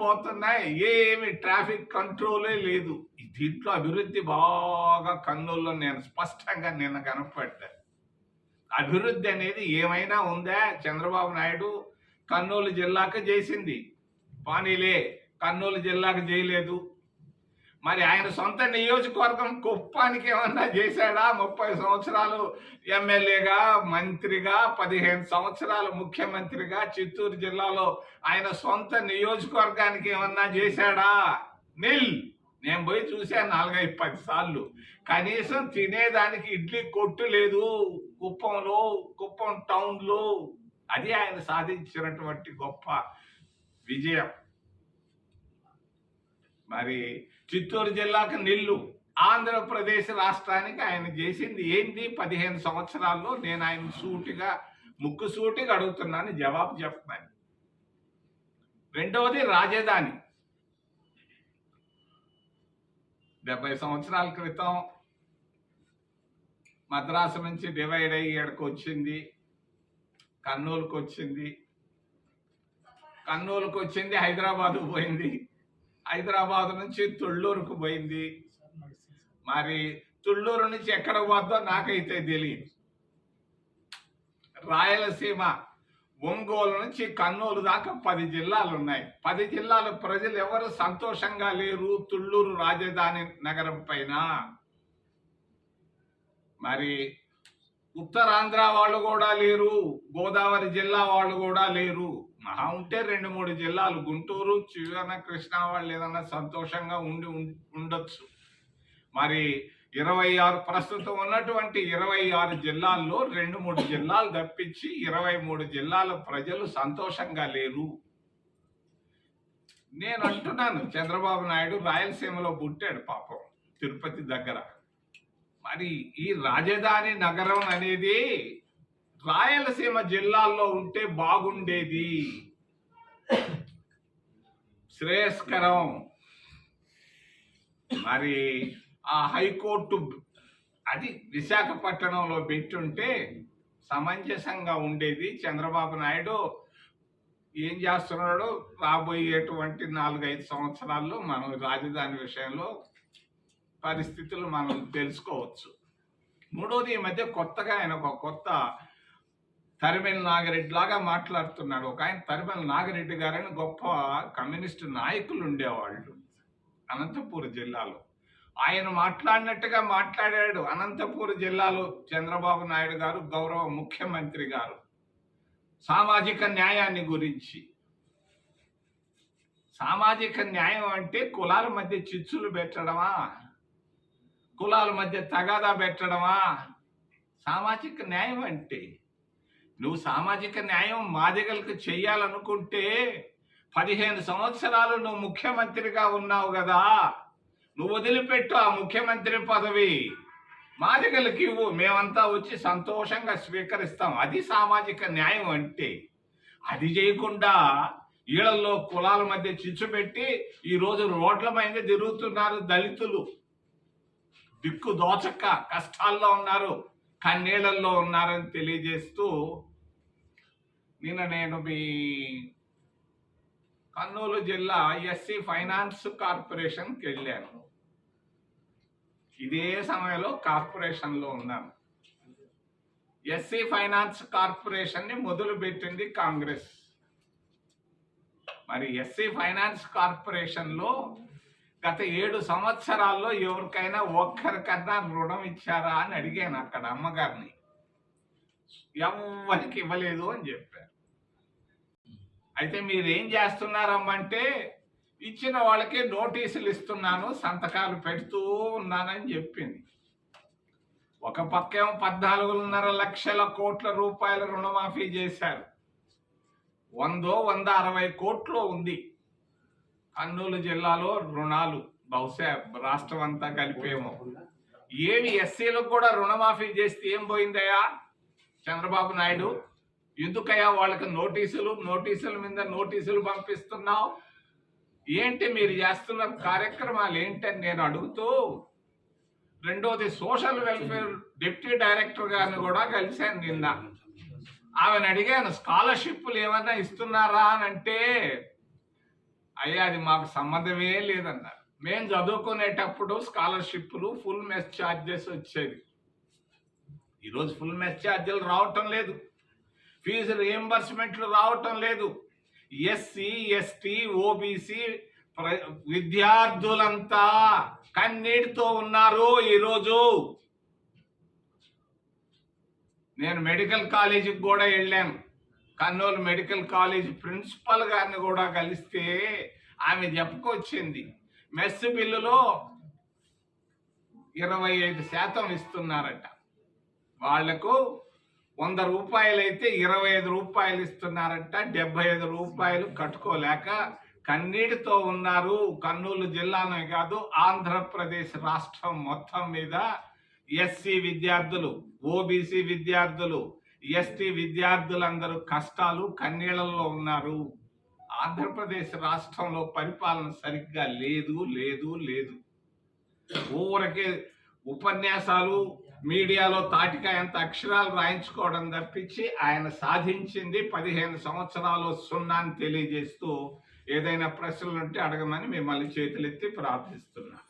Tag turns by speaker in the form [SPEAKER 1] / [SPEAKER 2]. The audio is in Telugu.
[SPEAKER 1] పోతున్నాయి. ఏమి ట్రాఫిక్ కంట్రోలే లేదు. దీంట్లో అభివృద్ధి బాగా కన్నుల్లో నేను స్పష్టంగా నిన్న కనపడ్డా. అభివృద్ధి అనేది ఏమైనా ఉందా? చంద్రబాబు నాయుడు కర్నూలు జిల్లాకు చేసింది. పానీలే కర్నూలు జిల్లాకు చేయలేదు. మరి ఆయన సొంత నియోజకవర్గం కుప్పానికి ఏమన్నా చేశాడా? ముప్పై సంవత్సరాలు ఎమ్మెల్యేగా మంత్రిగా పదిహేను సంవత్సరాలు ముఖ్యమంత్రిగా చిత్తూరు జిల్లాలో ఆయన సొంత నియోజకవర్గానికి ఏమన్నా చేశాడా? నిల్ నేను పోయి చూశాను నాలుగైదు పది సార్లు. కనీసం తినేదానికి ఇడ్లీ కొట్టు లేదు. కుప్పంలో కుప్పం టౌన్లో. అది ఆయన సాధించినటువంటి గొప్ప విజయం. మరి చిత్తూరు జిల్లాకు నిల్లు. ఆంధ్రప్రదేశ్ రాష్ట్రానికి ఆయన చేసింది ఏంటి పదిహేను సంవత్సరాల్లో నేను ఆయన సూటిగా ముక్కు సూటిగా అడుగుతున్నాను జవాబు చెప్తున్నాను రెండవది రాజధాని. డెబ్బై సంవత్సరాల క్రితం మద్రాసు నుంచి డివైడ్ అయ్యి ఇక్కడికి వచ్చింది. కర్నూలుకు వచ్చింది. కర్నూలుకు వచ్చింది హైదరాబాద్ పోయింది. హైదరాబాద్ నుంచి తుళ్ళూరుకు పోయింది. మరి తుళ్ళూరు నుంచి ఎక్కడ పోద్దో నాకైతే తెలియదు. రాయలసీమ ఒంగోలు నుంచి కర్నూలు దాకా పది జిల్లాలు ఉన్నాయి. పది జిల్లాల ప్రజలు ఎవరు సంతోషంగా లేరు తుళ్ళూరు రాజధాని నగరం పైన? మరి ఉత్తరాంధ్ర వాళ్ళు కూడా లేరు గోదావరి జిల్లా వాళ్ళు కూడా లేరు. మహా ఉంటే రెండు మూడు జిల్లాలు గుంటూరు చివరన కృష్ణా వాళ్ళు ఏదన్నా సంతోషంగా ఉండి ఉం- ఉండొచ్చు. మరి ఇరవై ఆరు ప్రస్తుతం ఉన్నటువంటి ఇరవై ఆరు జిల్లాల్లో రెండు మూడు జిల్లాలు తప్పించి ఇరవై మూడు జిల్లాల ప్రజలు సంతోషంగా లేరు. నేను అంటున్నాను చంద్రబాబు నాయుడు రాయలసీమలో పుట్టాడు పాపం తిరుపతి దగ్గర. మరి ఈ రాజధాని నగరం అనేది రాయలసీమ జిల్లాల్లో ఉంటే బాగుండేది. శ్రేయస్కరం. మరి ఆ హైకోర్టు అది విశాఖపట్నంలో పెట్టుంటే సమంజసంగా ఉండేది. చంద్రబాబు నాయుడు ఏం చేస్తున్నాడో రాబోయేటువంటి నాలుగైదు సంవత్సరాల్లో మనం రాజధాని విషయంలో పరిస్థితులు మనం తెలుసుకోవచ్చు. మూడోది ఈ మధ్య కొత్తగా ఆయన ఒక కొత్త తరిమెల నాగిరెడ్డి లాగా మాట్లాడుతున్నాడు. ఒక ఆయన తరిమెల నాగిరెడ్డి గారని గొప్ప కమ్యూనిస్టు నాయకులు ఉండేవాళ్ళు అనంతపూర్ జిల్లాలో. ఆయన మాట్లాడినట్టుగా మాట్లాడాడు అనంతపూర్ జిల్లాలో చంద్రబాబు నాయుడు గారు గౌరవ ముఖ్యమంత్రి గారు. సామాజిక న్యాయాన్ని గురించి. సామాజిక న్యాయం అంటే కులాల మధ్య చిచ్చులు పెట్టడమా? కులాల మధ్య తగాదా పెట్టడమా? సామాజిక న్యాయం అంటే. నువ్వు సామాజిక న్యాయం మాదిగలకు చెయ్యాలనుకుంటే పదిహేను సంవత్సరాలు నువ్వు ముఖ్యమంత్రిగా ఉన్నావు కదా. నువ్వు వదిలిపెట్టు ఆ ముఖ్యమంత్రి పదవి. మాదిగలకి ఇవ్వు. మేమంతా వచ్చి సంతోషంగా స్వీకరిస్తాం. అది సామాజిక న్యాయం అంటే. అది చేయకుండా ఈళ్ళల్లో కులాల మధ్య చిచ్చు పెట్టి ఈరోజు రోడ్ల మీద తిరుగుతున్నారు దళితులు. దిక్కు దోచక్క కష్టాల్లో ఉన్నారు కన్నీళ్ళల్లో ఉన్నారని తెలియజేస్తూ నిన్న నేను మీ కర్నూలు జిల్లా ఎస్సీ ఫైనాన్స్ కార్పొరేషన్కి వెళ్ళాను. ఇదే సమయంలో కార్పొరేషన్లో ఉన్నాను. ఎస్సీ ఫైనాన్స్ కార్పొరేషన్ని మొదలుపెట్టింది కాంగ్రెస్. మరి ఎస్సీ ఫైనాన్స్ కార్పొరేషన్లో గత ఏడు సంవత్సరాల్లో ఎవరికైనా ఒక్కరికన్నా రుణం ఇచ్చారా అని అడిగాను అక్కడ అమ్మగారిని. ఎవరికి ఇవ్వలేదు అని చెప్పారు. అయితే మీరేం చేస్తున్నారమ్మంటే ఇచ్చిన వాళ్ళకి నోటీసులు ఇస్తున్నాను సంతకాలు పెడుతూ ఉన్నానని చెప్పింది. ఒక పక్కేమో పద్నాలుగున్నర లక్షల కోట్ల రూపాయల రుణమాఫీ చేశారు. వందో వంద అరవై కోట్లు ఉంది. కర్నూలు జిల్లాలో రుణాలు బహుశా రాష్ట్రం అంతా కలిపేమో. ఏమి ఎస్సీలకు కూడా రుణమాఫీ చేస్తే ఏం పోయిందయ్యా? చంద్రబాబు నాయుడు ఎందుకయ్యా వాళ్ళకి నోటీసులు నోటీసుల మీద నోటీసులు పంపిస్తున్నావు? ఏంటి మీరు చేస్తున్న కార్యక్రమాలు ఏంటని నేను అడుగుతూ రెండోది సోషల్ వెల్ఫేర్ డిప్యూటీ డైరెక్టర్ గారిని కూడా కలిశాను నిన్న. ఆమెను అడిగాను స్కాలర్షిప్లు ఏమన్నా ఇస్తున్నారా అని అంటే అయ్యా అది మాకు సంబంధమే లేదన్నారు. మేము చదువుకునేటప్పుడు స్కాలర్షిప్లు ఫుల్ మెస్ ఛార్జెస్ వచ్చేది ఈరోజు ఫుల్ మెస్ ఛార్జీలు రావటం లేదు. ఫీజు రియంబర్స్మెంట్లు రావటం లేదు. ఎస్సీ ఎస్టీ ఓబీసీ విద్యార్థులంతా కన్నీటితో ఉన్నారు ఈరోజు. నేను మెడికల్ కాలేజీకి కూడా వెళ్ళాను. కర్నూలు మెడికల్ కాలేజ్ ప్రిన్సిపల్ గారిని కూడా కలిస్తే ఆమె చెప్పుకొచ్చింది మెస్ బిల్లులో ఇరవై ఐదు శాతం ఇస్తున్నారట. వాళ్ళకు వంద రూపాయలు అయితే ఇరవై ఐదు రూపాయలు ఇస్తున్నారంట. డెబ్బై ఐదు రూపాయలు కట్టుకోలేక కన్నీటితో ఉన్నారు కర్నూలు జిల్లానే కాదు ఆంధ్రప్రదేశ్ రాష్ట్రం మొత్తం మీద ఎస్సీ విద్యార్థులు ఓబీసీ విద్యార్థులు ఎస్టీ విద్యార్థులందరూ కష్టాలు కన్నీళ్ళలో ఉన్నారు. ఆంధ్రప్రదేశ్ రాష్ట్రంలో పరిపాలన సరిగ్గా లేదు లేదు లేదు. ఊరకే ఉపన్యాసాలు మీడియాలో తాటికాయంత అక్షరాలు రాయించుకోవడం తప్పించి ఆయన సాధించింది పదిహేను సంవత్సరాలు సున్నా అని తెలియజేస్తూ ఏదైనా ప్రశ్నలు ఉంటే అడగమని మిమ్మల్ని చేతులెత్తి ప్రార్థిస్తున్నాను